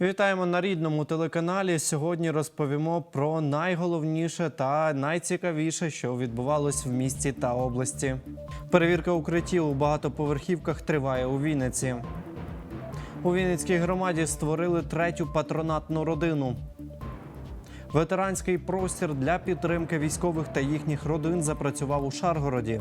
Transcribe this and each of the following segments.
Вітаємо на рідному телеканалі. Сьогодні розповімо про найголовніше та найцікавіше, що відбувалось в місті та області. Перевірка укриттів у багатоповерхівках триває у Вінниці. У Вінницькій громаді створили третю патронатну родину. Ветеранський простір для підтримки військових та їхніх родин запрацював у Шаргороді.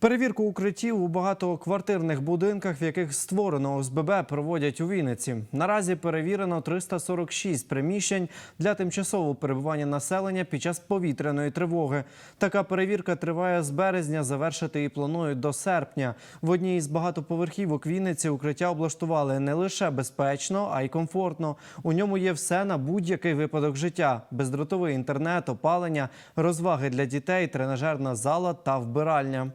Перевірку укриттів у багатоквартирних будинках, в яких створено ОСББ, проводять у Вінниці. Наразі перевірено 346 приміщень для тимчасового перебування населення під час повітряної тривоги. Така перевірка триває з березня. Завершити її планують до серпня. В одній із багатоповерхівок Вінниці укриття облаштували не лише безпечно, а й комфортно. У ньому є все на будь-який випадок життя: бездротовий інтернет, опалення, розваги для дітей, тренажерна зала та вбиральня.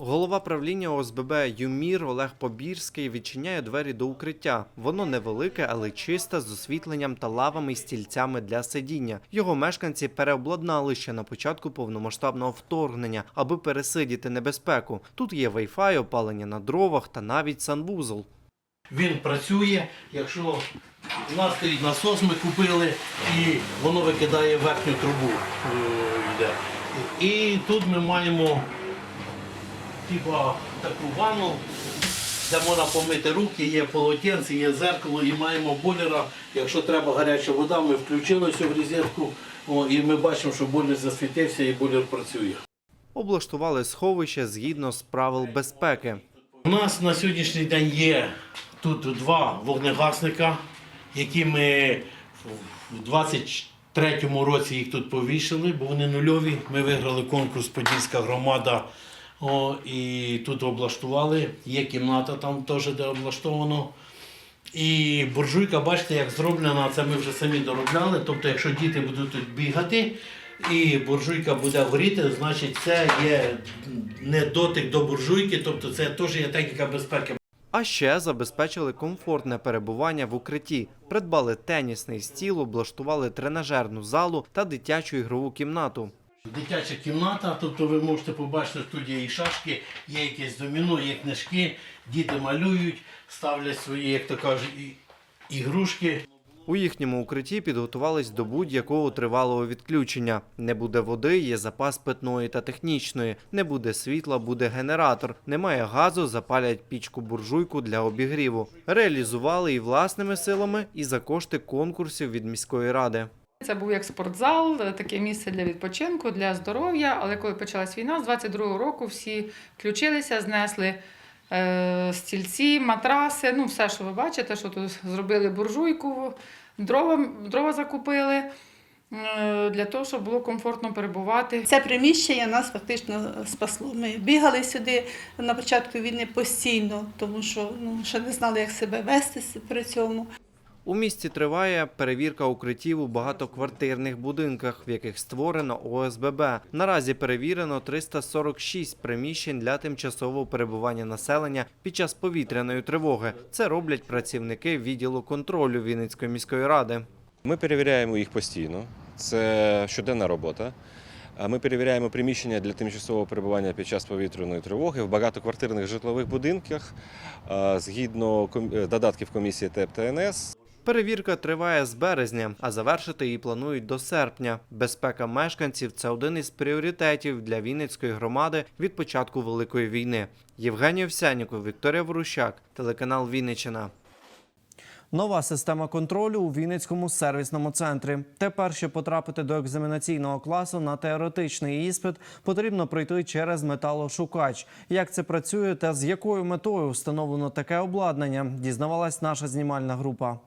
Голова правління ОСББ ЮМІР Олег Побірський відчиняє двері до укриття. Воно невелике, але чисте з освітленням та лавами й стільцями для сидіння. Його мешканці переобладнали ще на початку повномасштабного вторгнення, аби пересидіти небезпеку. Тут є Wi-Fi, опалення на дровах та навіть санвузол. Він працює, якщо у нас насос, ми купили, і воно викидає верхню трубу. е. І тут ми маємо типа, таку ванну, де можна помити руки, є полотенце, є зеркало і маємо бойлера. Якщо треба гаряча вода, ми включили цю в розетку о, і ми бачимо, що бойлер засвітився і бойлер працює. Облаштували сховище згідно з правил безпеки. У нас на сьогоднішній день є тут два вогнегасника, які ми в 23-му році їх тут повішали, бо вони нульові. Ми виграли конкурс Подільська громада. О, і тут облаштували. Є кімната там теж, де облаштовано. І буржуйка, бачите, як зроблена, це ми вже самі доробляли. Тобто, якщо діти будуть тут бігати, і буржуйка буде горіти, значить це є не дотик до буржуйки, тобто це теж є техніка безпеки. А ще забезпечили комфортне перебування в укритті, придбали тенісний стіл, облаштували тренажерну залу та дитячу ігрову кімнату. Дитяча кімната, тобто ви можете побачити, тут є і шашки, є якесь доміно, є книжки, діти малюють, ставлять свої, як то кажуть, ігрушки. У їхньому укритті підготувались до будь-якого тривалого відключення. Не буде води, є запас питної та технічної. Не буде світла, буде генератор. Немає газу, запалять пічку буржуйку для обігріву. Реалізували і власними силами, і за кошти конкурсів від міської ради. Це був як спортзал, таке місце для відпочинку, для здоров'я. Але коли почалась війна, з 22-го року всі включилися, знесли е, стільці, матраси, ну все, що ви бачите, що тут зробили буржуйку, дрова, дрова закупили е, для того, щоб було комфортно перебувати. Це приміщення нас фактично спасло. Ми бігали сюди на початку війни постійно, тому що ну, ще не знали, як себе вести при цьому. У місті триває перевірка укриттів у багатоквартирних будинках, в яких створено ОСББ. Наразі перевірено 346 приміщень для тимчасового перебування населення під час повітряної тривоги. Це роблять працівники відділу контролю Вінницької міської ради. Ми перевіряємо їх постійно. Це щоденна робота. Ми перевіряємо приміщення для тимчасового перебування під час повітряної тривоги в багатоквартирних житлових будинках згідно е, додатків комісії ТЕП та НС. Перевірка триває з березня, а завершити її планують до серпня. Безпека мешканців це один із пріоритетів для Вінницької громади від початку великої війни. Євгеній Овсяніков, Вікторія Ворущак, телеканал Вінниччина. Нова система контролю у Вінницькому сервісному центрі. Тепер, щоб потрапити до екзаменаційного класу на теоретичний іспит, потрібно пройти через металошукач. Як це працює та з якою метою встановлено таке обладнання, дізнавалась наша знімальна група.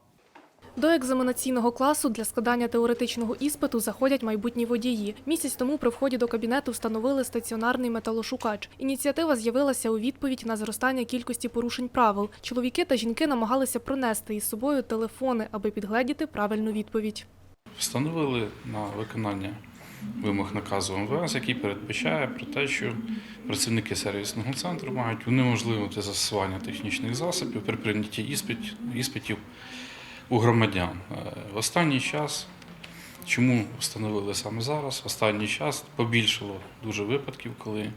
До екзаменаційного класу для складання теоретичного іспиту заходять майбутні водії. Місяць тому при вході до кабінету встановили стаціонарний металошукач. Ініціатива з'явилася у відповідь на зростання кількості порушень правил. Чоловіки та жінки намагалися пронести із собою телефони, аби підгледіти правильну відповідь. Встановили на виконання вимог наказу МВС, який передбачає про те, що працівники сервісного центру мають унеможливити застосування технічних засобів при прийнятті іспит- іспитів у громадян. Е, В останній час, чому встановили саме зараз, в останній час побільшало дуже випадків, коли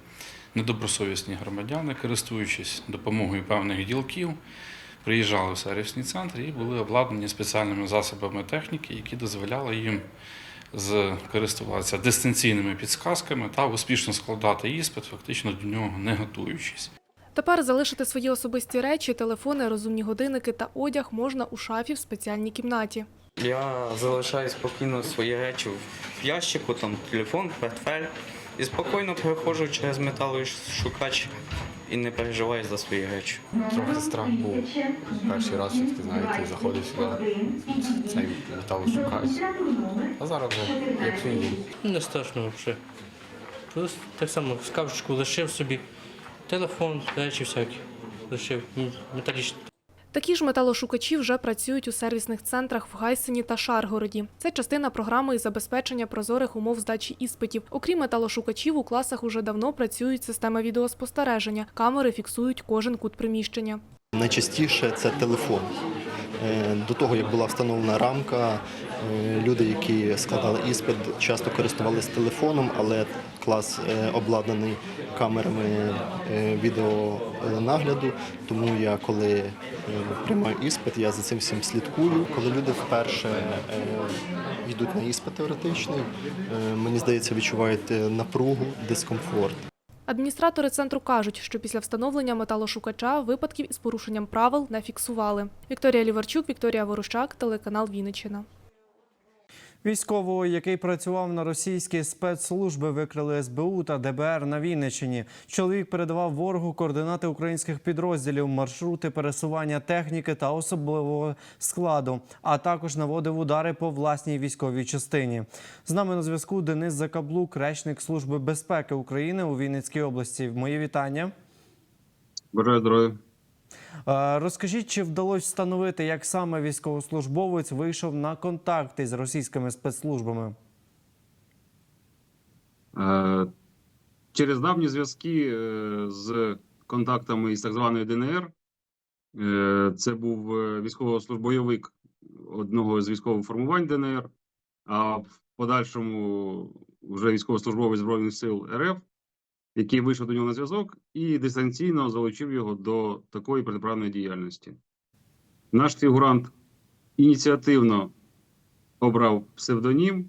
недобросовісні громадяни, користуючись допомогою певних ділків, приїжджали в сервісні центри і були обладнані спеціальними засобами техніки, які дозволяли їм користуватися дистанційними підсказками та успішно складати іспит, фактично до нього не готуючись. Тепер залишити свої особисті речі, телефони, розумні годинники та одяг можна у шафі в спеціальній кімнаті. Я залишаю спокійно свої речі в ящику, там телефон, портфель. І спокійно переходжу через металошукач і не переживаю за свої речі. Трохи страх був. Перший раз все-таки, знаєте, заходив сюди, цей металошукач. А зараз вже як свій. Не страшно взагалі. Просто так само в шкафчику лишив собі телефон, речі всякі. Лишив металічні. Такі ж металошукачі вже працюють у сервісних центрах в Гайсині та Шаргороді. Це частина програми із забезпечення прозорих умов здачі іспитів. Окрім металошукачів, у класах уже давно працюють системи відеоспостереження. Камери фіксують кожен кут приміщення. Найчастіше це телефон. Е, До того, як була встановлена рамка, е, люди, які складали іспит, часто користувалися телефоном, але клас е, обладнаний камерами відеонагляду. Тому я, коли приймаю іспит, я за цим всім слідкую. Коли люди вперше йдуть на іспит теоретичний, мені здається, відчувають напругу, дискомфорт. Адміністратори центру кажуть, що після встановлення металошукача випадків із порушенням правил не фіксували. Вікторія Ліварчук, Вікторія Ворощак, телеканал Вінниччина. Військового, який працював на російські спецслужби, викрили СБУ та ДБР на Вінниччині. Чоловік передавав ворогу координати українських підрозділів, маршрути пересування техніки та особливого складу, а також наводив удари по власній військовій частині. З нами на зв'язку Денис Закаблук, речник Служби безпеки України у Вінницькій області. Мої вітання. Бажаю здоров'я. Е, Розкажіть, чи вдалося встановити, як саме військовослужбовець вийшов на контакти з російськими спецслужбами? Е, Через давні зв'язки е, з контактами із так званої ДНР, це був військовослужбойовик одного з військових формувань ДНР, а в подальшому вже військовослужбовець Збройних сил РФ, який вийшов до нього на зв'язок і дистанційно залучив його до такої протиправної діяльності. Наш фігурант ініціативно обрав псевдонім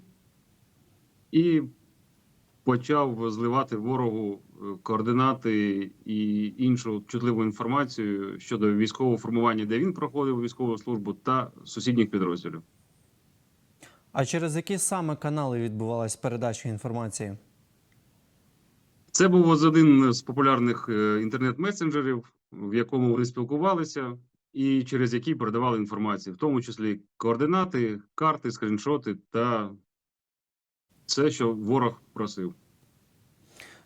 і почав зливати ворогу е, координати і іншу чутливу інформацію щодо військового формування, де він проходив військову службу, та сусідніх підрозділів. А через які саме канали відбувалась передача інформації? Це був один з популярних е, інтернет-месенджерів, в якому вони спілкувалися, і через який передавали інформацію, в тому числі координати, карти, скріншоти та все, що ворог просив.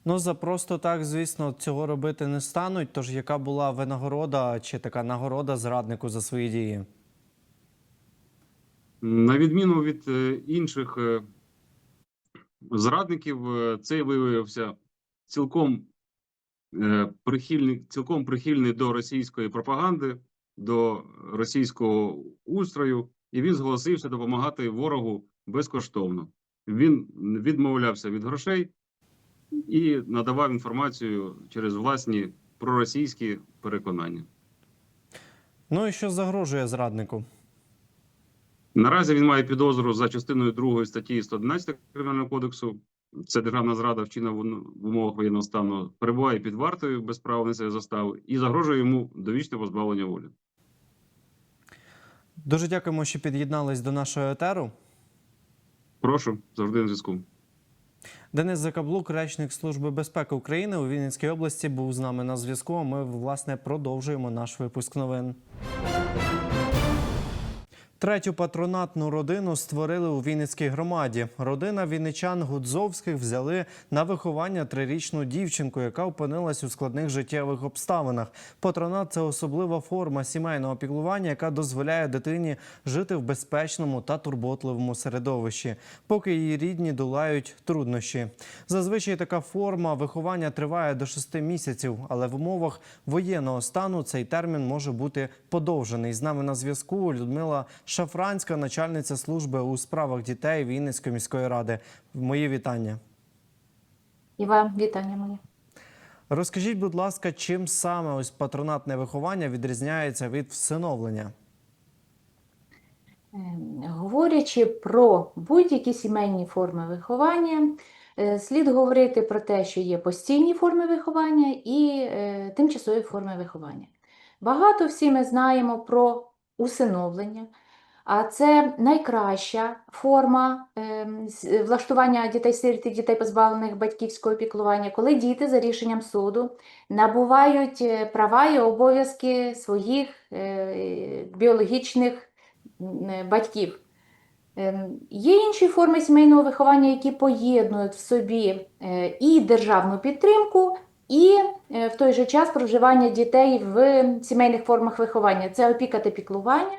Ну за просто так, звісно, цього робити не стануть. Тож яка була винагорода чи така нагорода зраднику за свої дії? На відміну від е, інших е, зрадників, цей виявився цілком е, прихильний, цілком прихильний до російської пропаганди, до російського устрою, і він зголосився допомагати ворогу безкоштовно. Він відмовлявся від грошей і надавав інформацію через власні проросійські переконання. Ну і що загрожує зраднику? Наразі він має підозру за частиною 2 статті 111 Кримінального кодексу. Це державна зрада вчинена в в умовах воєнного стану, перебуває під вартою без права несення застави і загрожує йому довічне позбавлення волі. Дуже дякуємо, що під'єднались до нашого етеру. Прошу завжди на зв'язку. Денис Закаблук, речник Служби безпеки України у Вінницькій області, був з нами на зв'язку. Ми власне продовжуємо наш випуск новин. Третю патронатну родину створили у Вінницькій громаді. Родина вінничан Гудзовських взяли на виховання трирічну дівчинку, яка опинилась у складних життєвих обставинах. Патронат це особлива форма сімейного піклування, яка дозволяє дитині жити в безпечному та турботливому середовищі, поки її рідні долають труднощі. Зазвичай така форма виховання триває до 6 місяців, але в умовах воєнного стану цей термін може бути подовжений. З нами на зв'язку Людмила Шафранська, начальниця служби у справах дітей Вінницької міської ради. Мої вітання. І вам вітання моє. Розкажіть, будь ласка, чим саме ось патронатне виховання відрізняється від всиновлення? Ем, Говорячи про будь-які сімейні форми виховання, е, слід говорити про те, що є постійні форми виховання і е, тимчасові форми виховання. Багато всі ми знаємо про усиновлення, це найкраща форма ем, влаштування дітей-сиріт і дітей, позбавлених батьківського піклування, коли діти за рішенням суду набувають е, права і обов'язки своїх е, біологічних е, батьків. Є інші форми сімейного виховання, які поєднують в собі е, і державну підтримку, і е, в той же час проживання дітей в сімейних формах виховання. Це опіка та піклування.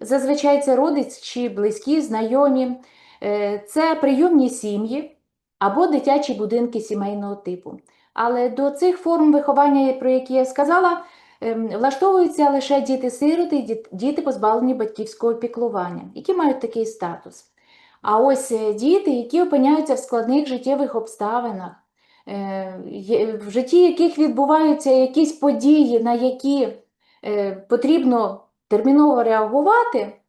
Зазвичай це родичі, близькі, знайомі, Е, це прийомні сім'ї або дитячі будинки сімейного типу. Але до цих форм виховання, про які я сказала, Ем, Влаштовуються лише діти-сироти діти, позбавлені батьківського піклування, які мають такий статус. А ось е, діти, які опиняються в складних життєвих обставинах, е, в житті яких відбуваються якісь події, на які потрібно терміново реагувати,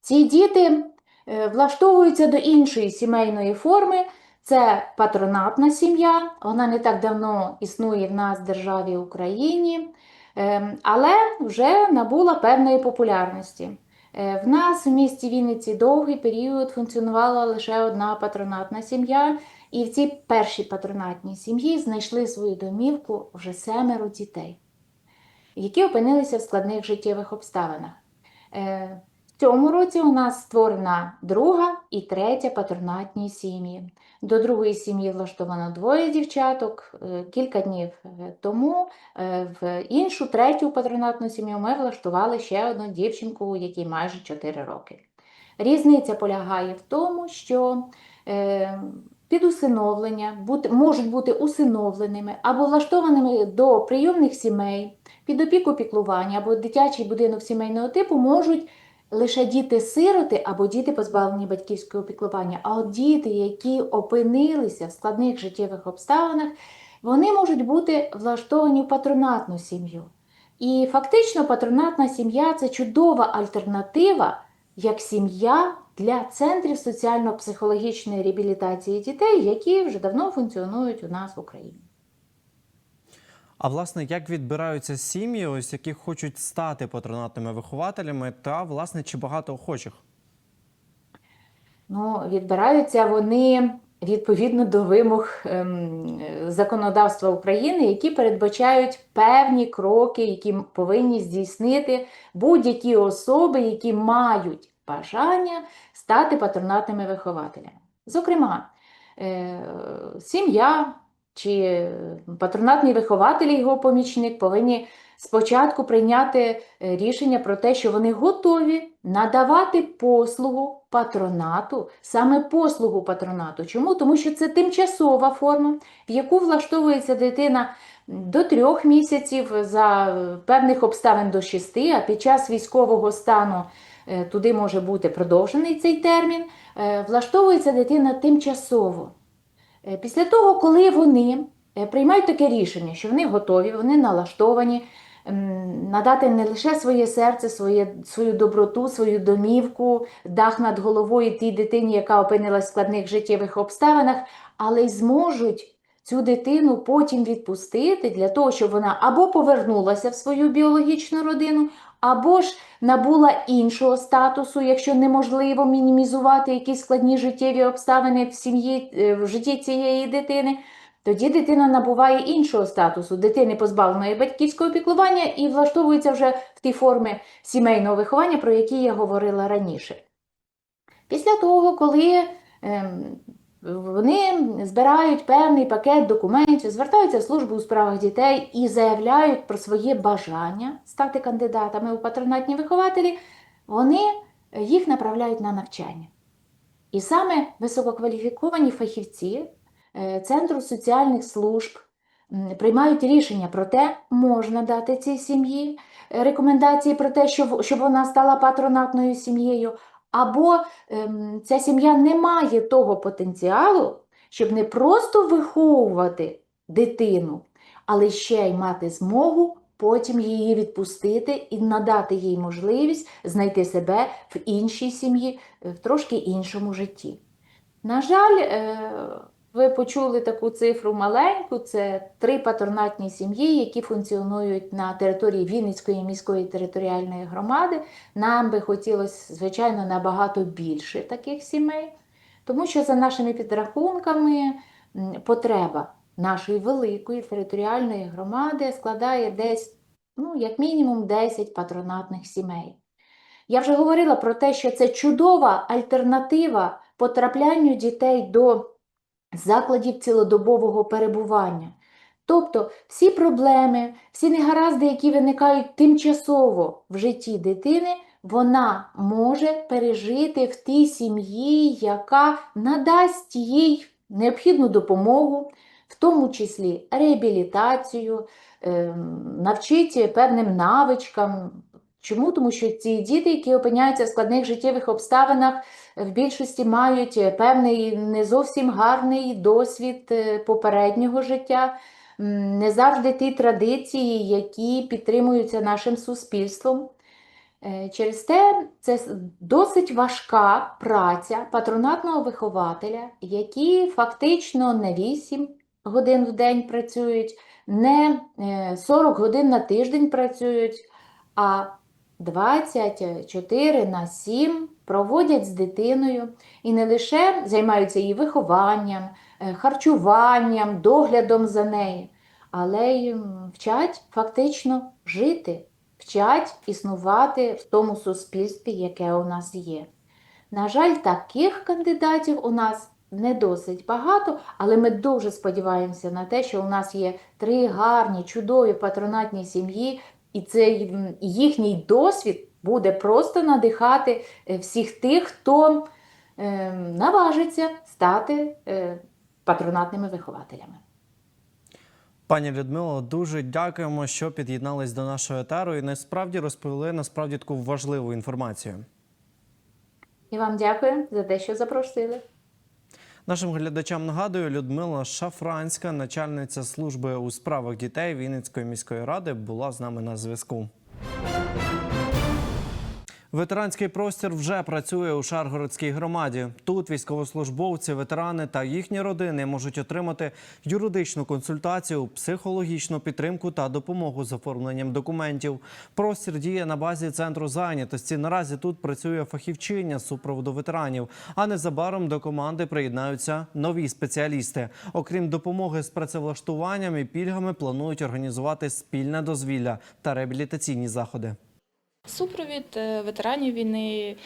ці діти е, влаштовуються до іншої сімейної форми. Це патронатна сім'я, вона не так давно існує в нас в державі Україні. Ем, але вже набула певної популярності. Е, В нас в місті Вінниці довгий період функціонувала лише одна патронатна сім'я, і в цій першій патронатній сім'ї знайшли свою домівку вже семеро дітей, які опинилися в складних життєвих обставинах. Е, В цьому році у нас створена друга і третя патронатні сім'ї. До другої сім'ї влаштовано двоє дівчаток. Е, Кілька днів е, тому в іншу третю патронатну сім'ю ми влаштували ще одну дівчинку, якій майже 4 роки. Різниця полягає в тому, що під усиновлення можуть бути усиновленими або влаштованими до прийомних сімей, під опіку піклування або дитячий будинок сімейного типу можуть лише діти-сироти або діти, позбавлені батьківського піклування. А от діти, які опинилися в складних життєвих обставинах, вони можуть бути влаштовані в патронатну сім'ю. І фактично патронатна сім'я це чудова альтернатива як сім'я для центрів соціально-психологічної реабілітації дітей, які вже давно функціонують у нас в Україні. А власне, як відбираються сім'ї, ось які хочуть стати патронатними вихователями, та власне чи багато охочих? Ну, відбираються вони відповідно до вимог ем, законодавства України, які передбачають певні кроки, які повинні здійснити будь-які особи, які мають бажання стати патронатними вихователями. Зокрема, е, сім'я чи патронатний вихователь його помічник повинні спочатку прийняти е, рішення про те, що вони готові надавати послугу патронату, саме послугу патронату. Чому? Тому що це тимчасова форма, в яку влаштовується дитина до трьох місяців, за е, певних обставин до шести, а під час військового стану е, туди може бути продовжений цей термін. Е, Влаштовується дитина тимчасово. Е, Після того, коли вони е, приймають таке рішення, що вони готові, вони налаштовані надати не лише своє серце, своє, свою доброту, свою домівку, дах над головою тій дитині, яка опинилась в складних життєвих обставинах, але й зможуть цю дитину потім відпустити для того, щоб вона або повернулася в свою біологічну родину, або ж набула іншого статусу, якщо неможливо мінімізувати якісь складні життєві обставини в сім'ї е, в житті цієї дитини. Тоді дитина набуває іншого статусу, дитини позбавленої батьківського піклування і влаштовується вже в ті форми сімейного виховання, про які я говорила раніше. Після того, коли ем, вони збирають певний пакет документів, звертаються в службу у справах дітей і заявляють про своє бажання стати кандидатами у патронатні вихователі, вони їх направляють на навчання. І саме висококваліфіковані фахівці е, Центру соціальних служб приймають рішення про те, можна дати цій сім'ї рекомендації про те, щоб вона стала патронатною сім'єю, або ем, ця сім'я не має того потенціалу, щоб не просто виховувати дитину, але ще й мати змогу потім її відпустити і надати їй можливість знайти себе в іншій сім'ї, в трошки іншому житті. На жаль, е, ви почули таку цифру маленьку: це три патронатні сім'ї, які функціонують на території Вінницької міської територіальної громади. Нам би хотілося, звичайно, набагато більше таких сімей, тому що за нашими підрахунками потреба нашої великої територіальної громади складає десь, ну, як мінімум, 10 патронатних сімей. Я вже говорила про те, що це чудова альтернатива потраплянню дітей до закладів цілодобового перебування. Тобто всі проблеми, всі негаразди, які виникають тимчасово в житті дитини, вона може пережити в тій сім'ї, яка надасть їй необхідну допомогу, в тому числі реабілітацію, ем, навчить певним навичкам. Чому? Тому що ці діти, які опиняються в складних життєвих обставинах, в більшості мають певний не зовсім гарний досвід е, попереднього життя, не завжди ті традиції, які підтримуються нашим суспільством. Е, Через те це досить важка праця патронатного вихователя, які фактично не 8 годин в день працюють, не е, 40 годин на тиждень працюють, а 24 на 7 проводять з дитиною і не лише займаються її вихованням, е, харчуванням, доглядом за нею, але й вчать фактично жити, вчать існувати в тому суспільстві, яке у нас є. На жаль, таких кандидатів у нас не досить багато, але ми дуже сподіваємося на те, що у нас є три гарні, чудові патронатні сім'ї, і цей їхній досвід буде просто надихати е, всіх тих, хто е, наважиться стати е, патронатними вихователями. Пані Людмило, дуже дякуємо, що під'єднались до нашого етеру і насправді розповіли насправді таку важливу інформацію. І вам дякую за те, що запросили. Нашим глядачам нагадую, Людмила Шафранська, начальниця служби у справах дітей Вінницької міської ради, була з нами на зв'язку. Ветеранський простір вже працює у Шаргородській громаді. Тут військовослужбовці, ветерани та їхні родини можуть отримати юридичну консультацію, психологічну підтримку та допомогу з оформленням документів. Простір діє на базі центру зайнятості. Наразі тут працює фахівчиня з супроводу ветеранів. А незабаром до команди приєднаються нові спеціалісти. Окрім допомоги з працевлаштуванням і пільгами, планують організувати спільне дозвілля та реабілітаційні заходи. Супровід е, ветеранів війни,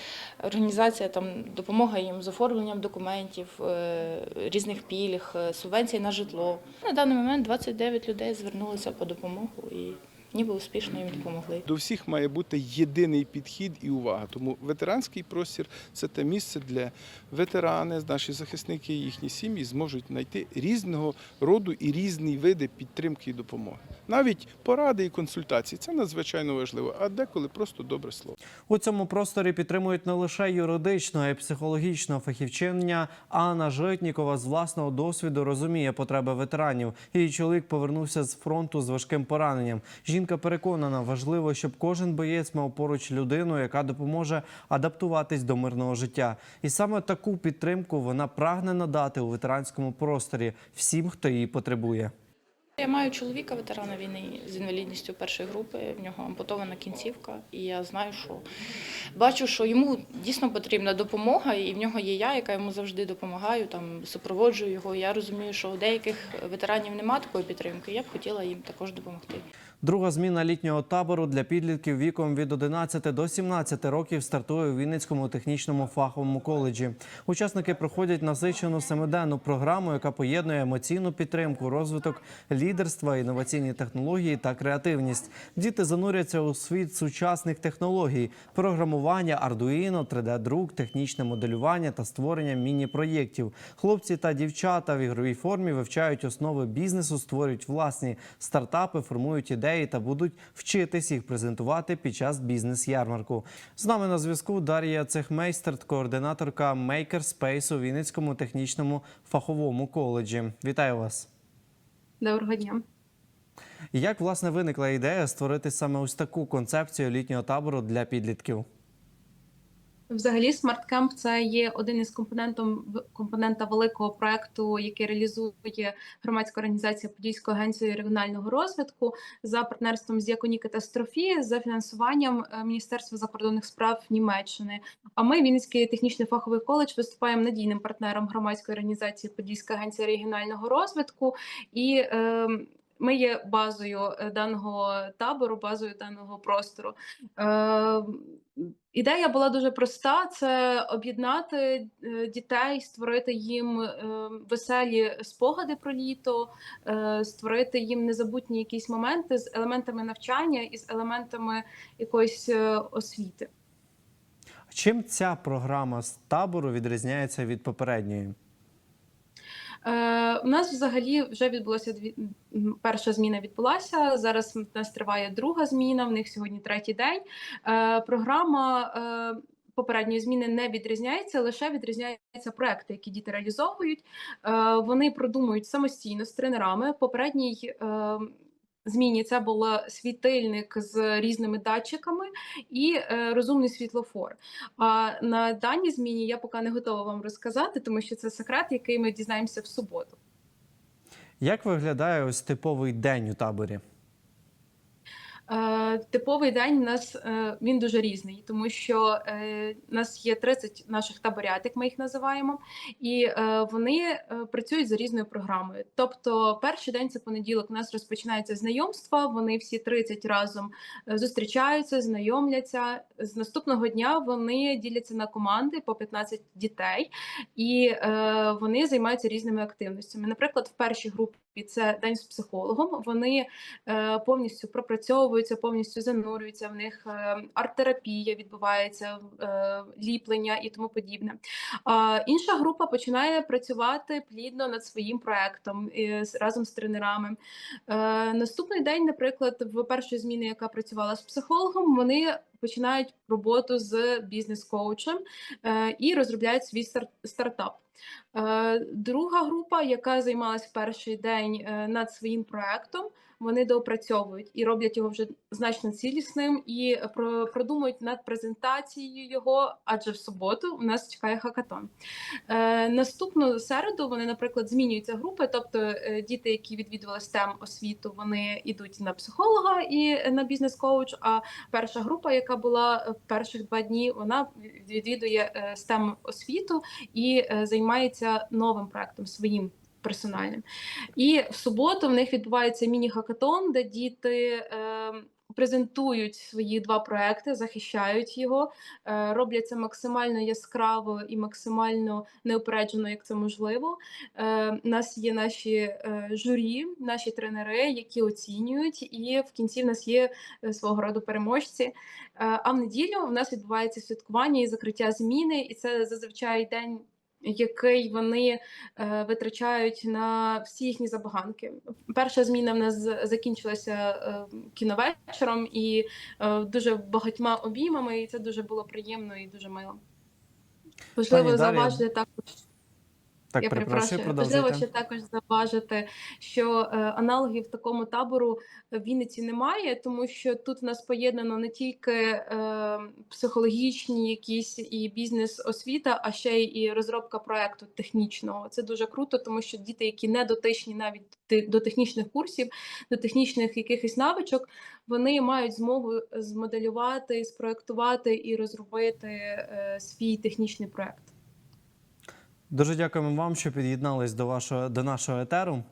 організація там допомога їм з оформленням документів, е, різних пільг, е, субвенцій на житло. На даний момент 29 людей звернулися по допомогу і ніби успішно їм допомогли. До всіх має бути єдиний підхід і увага. Тому ветеранський простір це те місце, де ветерани, наші захисники і їхні сім'ї зможуть знайти різного роду і різні види підтримки і допомоги. Навіть поради і консультації це надзвичайно важливо, а деколи просто добре слово. У цьому просторі підтримують не лише юридично, а й психологічно фахівчиня. Анна Житнікова з власного досвіду розуміє потреби ветеранів. Її чоловік повернувся з фронту з важким пораненням. Жінка переконана, важливо, щоб кожен боєць мав поруч людину, яка допоможе адаптуватись до мирного життя. І саме таку підтримку вона прагне надати у ветеранському просторі всім, хто її потребує. Я маю чоловіка ветерана війни з інвалідністю першої групи. В нього ампутована кінцівка, і я знаю, що бачу, що йому дійсно потрібна допомога, і в нього є я, яка йому завжди допомагаю, там супроводжую його. Я розумію, що у деяких ветеранів немає такої підтримки. Я б хотіла їм також допомогти. Друга зміна літнього табору для підлітків віком від 11 до 17 років стартує у Вінницькому технічному фаховому коледжі. Учасники проходять насичену семиденну програму, яка поєднує емоційну підтримку, розвиток лідерства, інноваційні технології та креативність. Діти зануряться у світ сучасних технологій: програмування, ардуїно, 3D-друк, технічне моделювання та створення міні-проєктів. Хлопці та дівчата в ігровій формі вивчають основи бізнесу, створюють власні стартапи, формують ідеї та будуть вчитись їх презентувати під час бізнес-ярмарку. З нами на зв'язку Дар'я Цехмейстер, координаторка Makerspace у Вінницькому технічному фаховому коледжі. Вітаю вас. Доброго дня. Як власне виникла ідея створити саме ось таку концепцію літнього табору для підлітків? Взагалі, Camp – це є один із компонентом компонента великого проекту, який реалізує громадська організація Подільської агенції регіонального розвитку за партнерством з Діаконі Катастрофії за фінансуванням е, Міністерства закордонних справ Німеччини. А ми, Вінницький технічний фаховий коледж, виступаємо надійним партнером громадської організації Подільська агенція регіонального розвитку і. Е, ми є базою е, даного табору, базою даного простору. Е, ідея була дуже проста: це об'єднати е, дітей, створити їм е, веселі спогади про літо, створити їм незабутні якісь моменти з елементами навчання і з елементами якоїсь освіти. Чим ця програма з табору відрізняється від попередньої? Е, у нас взагалі вже відбулося дві перша зміна відбулася. Зараз в нас триває друга зміна. В них сьогодні третій день. Е, програма. Е, Попередньої зміни не відрізняється, лише відрізняються проекти, які діти реалізовують. Е, Вони продумують самостійно з тренерами. Попередній е, зміні це був світильник з різними датчиками і е, розумний світлофор. А на даній зміні я поки не готова вам розказати, тому що це секрет, який ми дізнаємося в суботу. Як виглядає ось типовий день у таборі? Е, Типовий день у нас е, він дуже різний, тому що е, у нас є 30 наших таборят, як ми їх називаємо, і вони працюють за різною програмою. Тобто, перший день це понеділок. У нас розпочинається знайомства. Вони всі 30 разом зустрічаються, знайомляться. З наступного дня вони діляться на команди по 15 дітей, і вони займаються різними активностями. Наприклад, в першій групі це день з психологом. Вони е, повністю пропрацьовуються, повністю занурюються. В них е, арт-терапія відбувається, е, ліплення і тому подібне. Інша група починає працювати плідно над своїм проектом разом з тренерами. Наступний день, наприклад, в першої зміни, яка працювала з психологом, вони починають роботу з бізнес-коучем е, і розробляють свій стар- стартап. Е, Друга група, яка займалась перший день е, над своїм проектом, вони доопрацьовують і роблять його вже значно цілісним і про- продумують над презентацією його, адже в суботу у нас чекає хакатон. Е, Наступну середу вони, наприклад, змінюються групи, тобто е, діти, які відвідували STEM освіту, вони йдуть на психолога і на бізнес-коуч. А перша група, яка була в перших два дні, вона відвідує е, STEM освіту і е, займається новим проектом своїм. Персональним. І в суботу в них відбувається міні-хакатон, де діти е, презентують свої два проекти, захищають його, е, роблять це максимально яскраво і максимально неупереджено, як це можливо. Е, у нас є наші е, журі, наші тренери, які оцінюють, і в кінці в нас є е, свого роду переможці. Е, а в неділю в нас відбувається святкування і закриття зміни, і це зазвичай день. Який вони е, витрачають на всі їхні забаганки. Перша зміна в нас закінчилася е, кіновечором і е, дуже багатьма обіймами, і це дуже було приємно і дуже мило. Пані зауважити також. Так, Я перепрошую, перепрошую. Важливо продовжуйте. ще також зауважити, що е, аналогів такому табору в Вінниці немає, тому що тут в нас поєднано не тільки е, психологічні якісь і бізнес-освіта, а ще й і розробка проекту технічного. Це дуже круто, тому що діти, які не дотичні навіть ти- до технічних курсів, до технічних якихось навичок, вони мають змогу змоделювати, спроектувати і розробити е, свій технічний проект. Дуже дякуємо вам, що під'єднались до вашого до нашого етеру.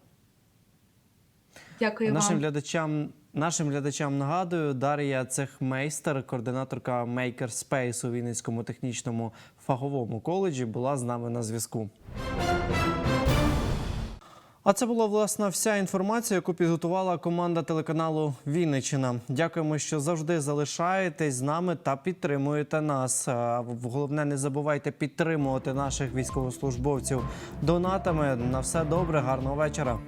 Дякую Нашим вам. глядачам, нашим глядачам нагадую, Дар'я Цехмейстер, координаторка Makerspace у Вінницькому технічному фаховому коледжі, була з нами на зв'язку. А це була власне вся інформація, яку підготувала команда телеканалу Вінничина. Дякуємо, що завжди залишаєтесь з нами та підтримуєте нас. Головне, не забувайте підтримувати наших військовослужбовців донатами. На все добре, гарного вечора.